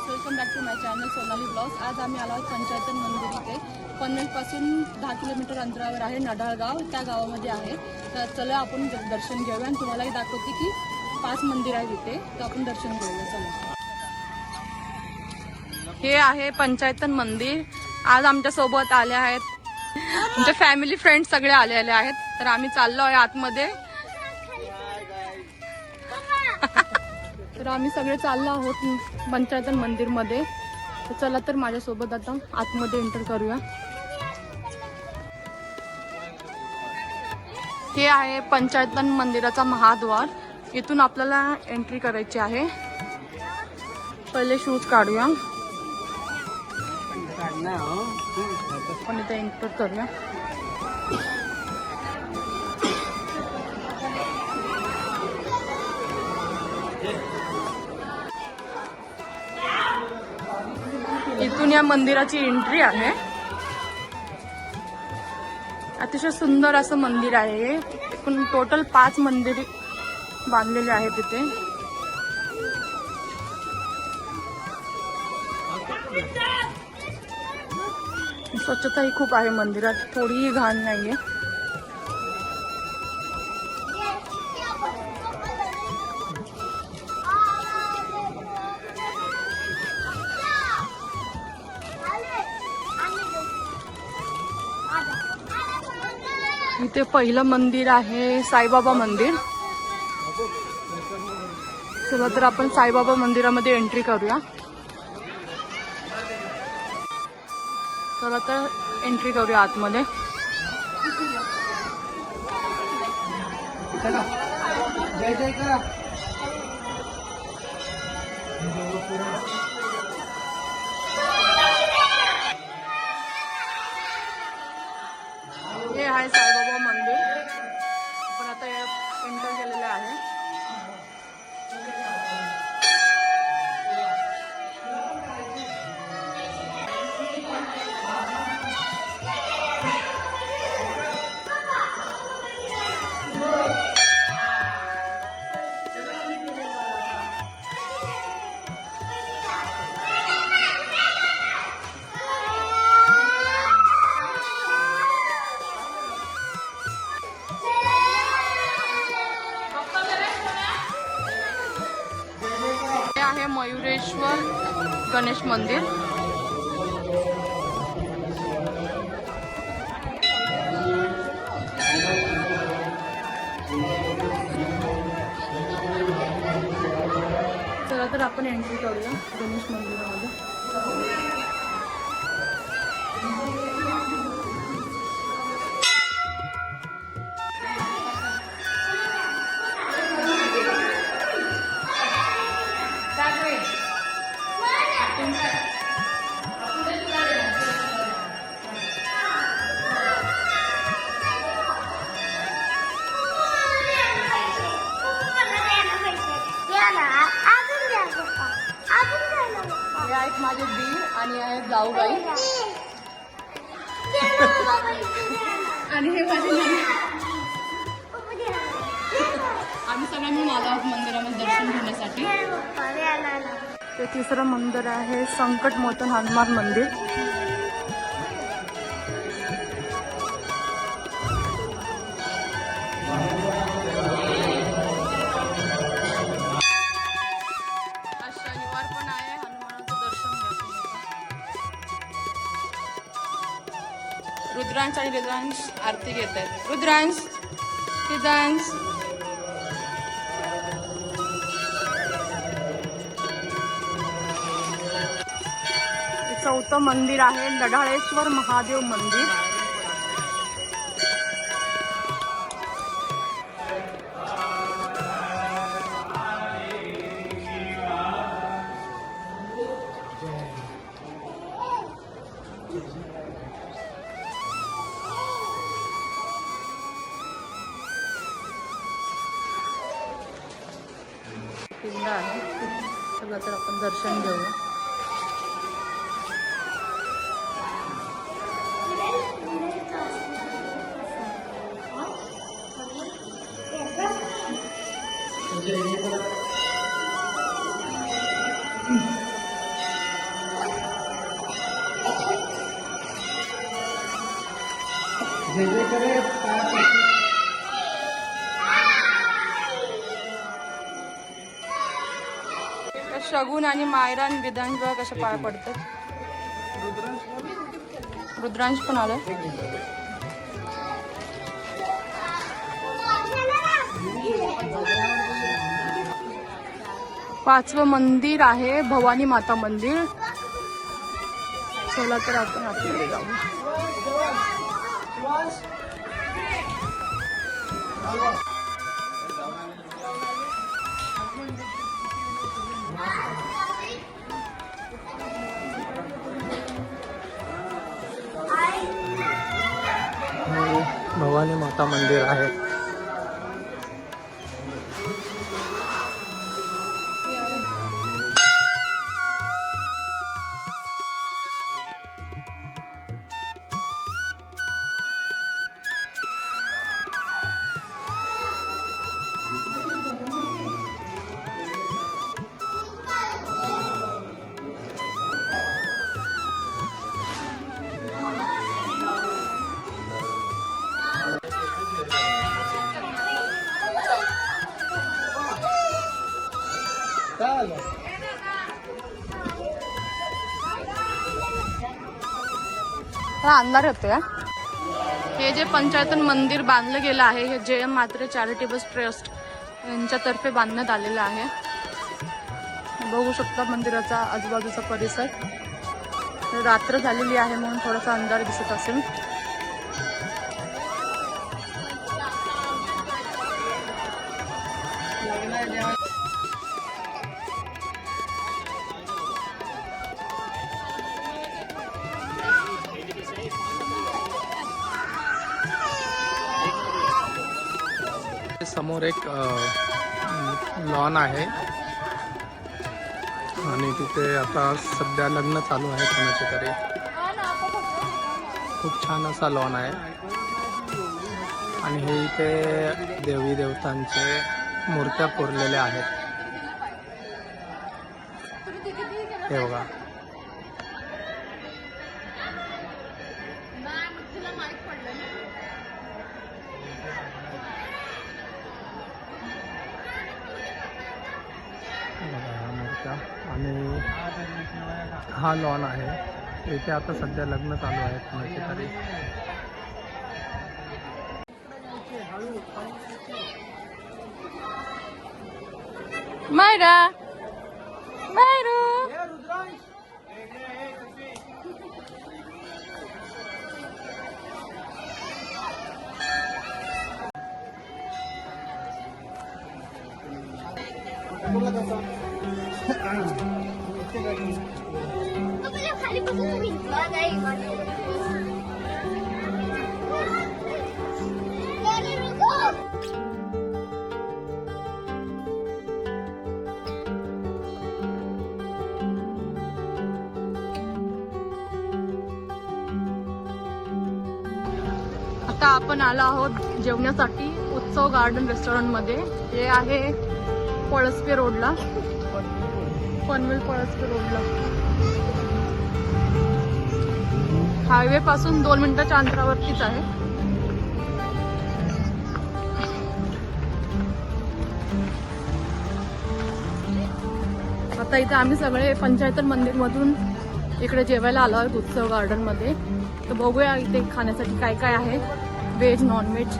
Friends welcome back to my channel Sonali blogs आज आम्ही आलो आहोत पंचायतन मंदिर इथे. पनवेलपासून दहा किलोमीटर अंतरावर आहे नडाळगाव. त्या गावामध्ये आहे. तर चला आपण दर्शन घेऊया आणि तुम्हालाही दाखवते की पाच मंदिर आहेत इथे. तर आपण दर्शन घेऊया. चला. हे आहे पंचायतन मंदिर. आज आमच्यासोबत आले आहेत. आमच्या फॅमिली फ्रेंड्स सगळे आलेले आहेत. तर आम्ही चाललो आहे आतमध्ये. तर आम्ही सगळे चाललो आहोत पंचायतन मंदिरमध्ये. तर चला तर माझ्यासोबत आता आतमध्ये एंटर करूया. हे आहे पंचायतन मंदिराचा महाद्वार. इथून आपल्याला एंट्री करायची आहे. पहिले शूज काढूया. आपण इथे एंटर करूया. इथून या मंदिराची एंट्री आहे. अतिशय सुंदर असं मंदिर आहे हे. एकूण टोटल पाच मंदिर बांधलेले आहेत तिथे. स्वच्छता ही खूप आहे मंदिरात. थोडीही घाण नाहीये. इथे पहिलं मंदिर आहे साईबाबा मंदिर. चला तर आपण साईबाबा मंदिरामध्ये एंट्री करूया. चला तर एंट्री करूया आतमध्ये. जय जय करा हे आहे साईबाबा मंदिर आपण मयुरेश्वर गणेश मंदिर. चला तर आपण एंट्री करूया गणेश मंदिरामध्ये. आणि हे माझे आम्ही सगळे मिळून आलो आहोत मंदिरामध्ये दर्शन घेण्यासाठी. ते तिसरं मंदिर आहे संकट मोचन हनुमान मंदिर. रुद्रांश आणि रुद्रांश आरती घेत आहेत. रुद्रांश रुद्रांश चौथं मंदिर आहे लढाळेश्वर महादेव मंदिर. दर्शन घेऊया शगुन आणि मायरा आणि विधांश बघा कशा पाया पडतात. रुद्रांश पण आलं पाचवं मंदिर आहे भवानी माता मंदिर. चला तर आपण आतमध्ये जाऊ. भवानी माता मंदिर आहे. अंधार होते हे जे पंचायतन मंदिर बांधलं गेलं आहे हे जे एम मात्रे चॅरिटेबल ट्रस्ट यांच्यातर्फे बांधण्यात आलेलं आहे. बघू शकता मंदिराचा आजूबाजूचा परिसर. रात्र झालेली आहे म्हणून थोडासा अंधार दिसत असेल. समोर एक लॉन आहे. आणि तिथे आता सध्या लग्न चालू आहे कोणाचे तरी. खूप छान असा लॉन आहे. आणि हे इथे देवी देवतांचे मूर्त्या कोरलेल्या आहेत. हे बघा बघा. हा लॉन आहे इथे आता सध्या लग्न चालू आहे कोणाचे तरी मायरा मायरू आता आपण आलो आहोत जेवण्यासाठी उत्सव गार्डन रेस्टॉरंटमध्ये. हे आहे पळसपे रोडला. पनवेल पळसपे रोडला. हायवे पासून दोन मिनिटाच्या अंतरावरतीच आहे. आता इथे आम्ही सगळे पंचायतन मंदिरमधून इकडे जेवायला आलो आहोत उत्सव गार्डनमध्ये. तर बघूया इथे खाण्यासाठी काय काय आहे. व्हेज नॉनव्हेज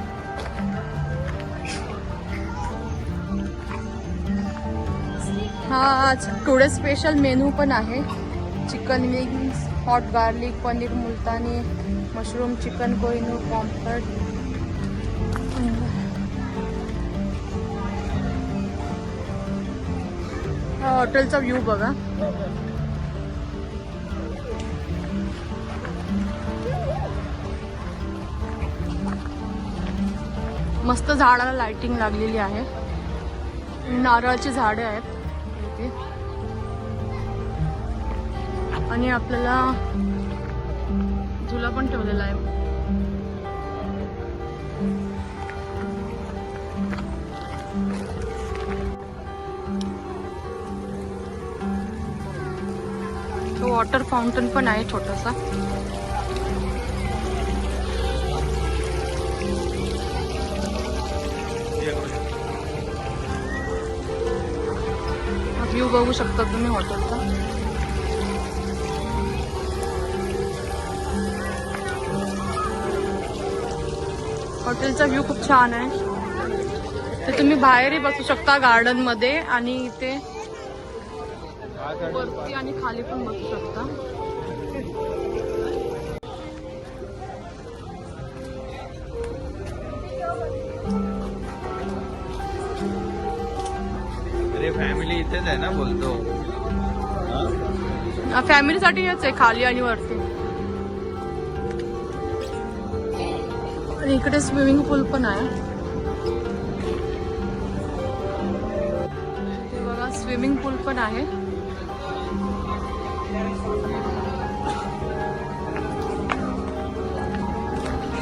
हा आज टुडे स्पेशल मेनू पण आहे. Chicken wing hot garlic paneer Multani mushroom chicken Kohinoor pomfret हा हॉटेलचा व्ह्यू बघा. मस्त झाडाला लाइटिंग लागलेली आहे. नारळाची झाडे आहेत. इथे. आणि आपल्याला झुला पण ठेवलेला आहे. वॉटर फाउंटन पण आहे छोटासा. व्यू बघू शकता तुम्ही हॉटेलचा हॉटेलचा व्ह्यू खूप छान आहे. तर तुम्ही बाहेरही बसू शकता गार्डनमध्ये आणि इथे वरती आणि खाली पण बसू शकता. फॅमिली इथेच आहे ना बोलतो. फॅमिलीसाठी हेच आहे खाली आणि वरती. आणि इकडे स्विमिंग पूल पण आहे. बघा स्विमिंग पूल पण आहे.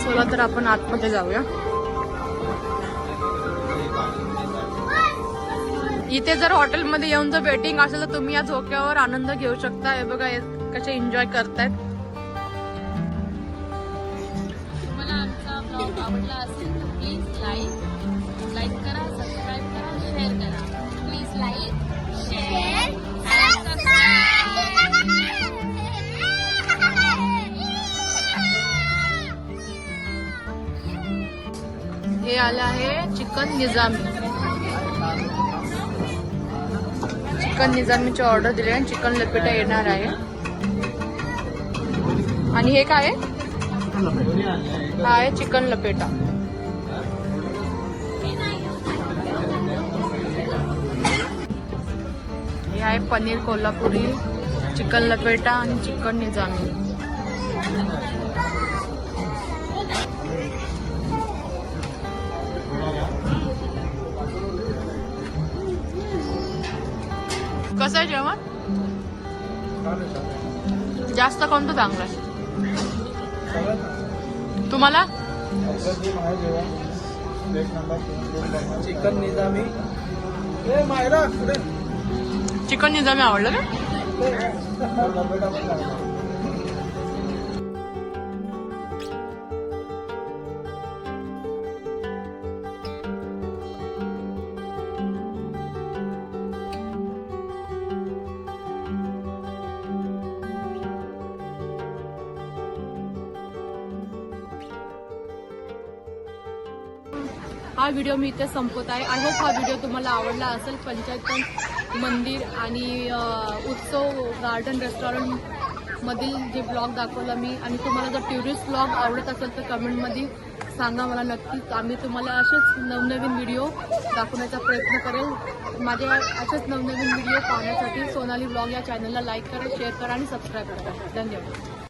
चला तर आपण आतमध्ये जाऊया. इथे जर हॉटेलमध्ये येऊन जर वेटिंग असेल तर तुम्ही या झोक्यावर आनंद घेऊ शकता. हे बघा कसे एन्जॉय करतायत. आवडला असेल तर प्लीज लाईक लाईक करा सबस्क्राईब करा शेअर करा. प्लीज लाईक शेअर हे आलं आहे चिकन निजामी. चिकन निजामीची ऑर्डर दिली आहे चिकन लपेटा येणार आहे. आणि हे काय आहे? हा आहे चिकन लपेटा. हे आहे पनीर कोल्हापुरी चिकन लपेटा आणि चिकन निजामी. कसं आहे जेवण? जास्त कोणतं चांगलं आहे. तुम्हाला चिकन निजामी चिकन निजामी आवडलं का हा व्हिडिओ मी इथे संपवत आहे. आय होप हा व्हिडिओ तुम्हाला आवडला असेल. पंचायत मंदिर आणि उत्सव गार्डन रेस्टॉरंट मधील जे ब्लॉग दाखवला मी. आणि तुम्हाला जर टुरिस्ट ब्लॉग आवडत असेल तर कमेंटमध्ये सांगा मला नक्कीच. आम्ही तुम्हाला असेच नवनवीन व्हिडिओ दाखवण्याचा प्रयत्न करेल. माझे असेच नवनवीन व्हिडिओ पाहण्यासाठी सोनाली ब्लॉग या चॅनलला लाईक करा शेअर करा आणि सबस्क्राईब करा. धन्यवाद.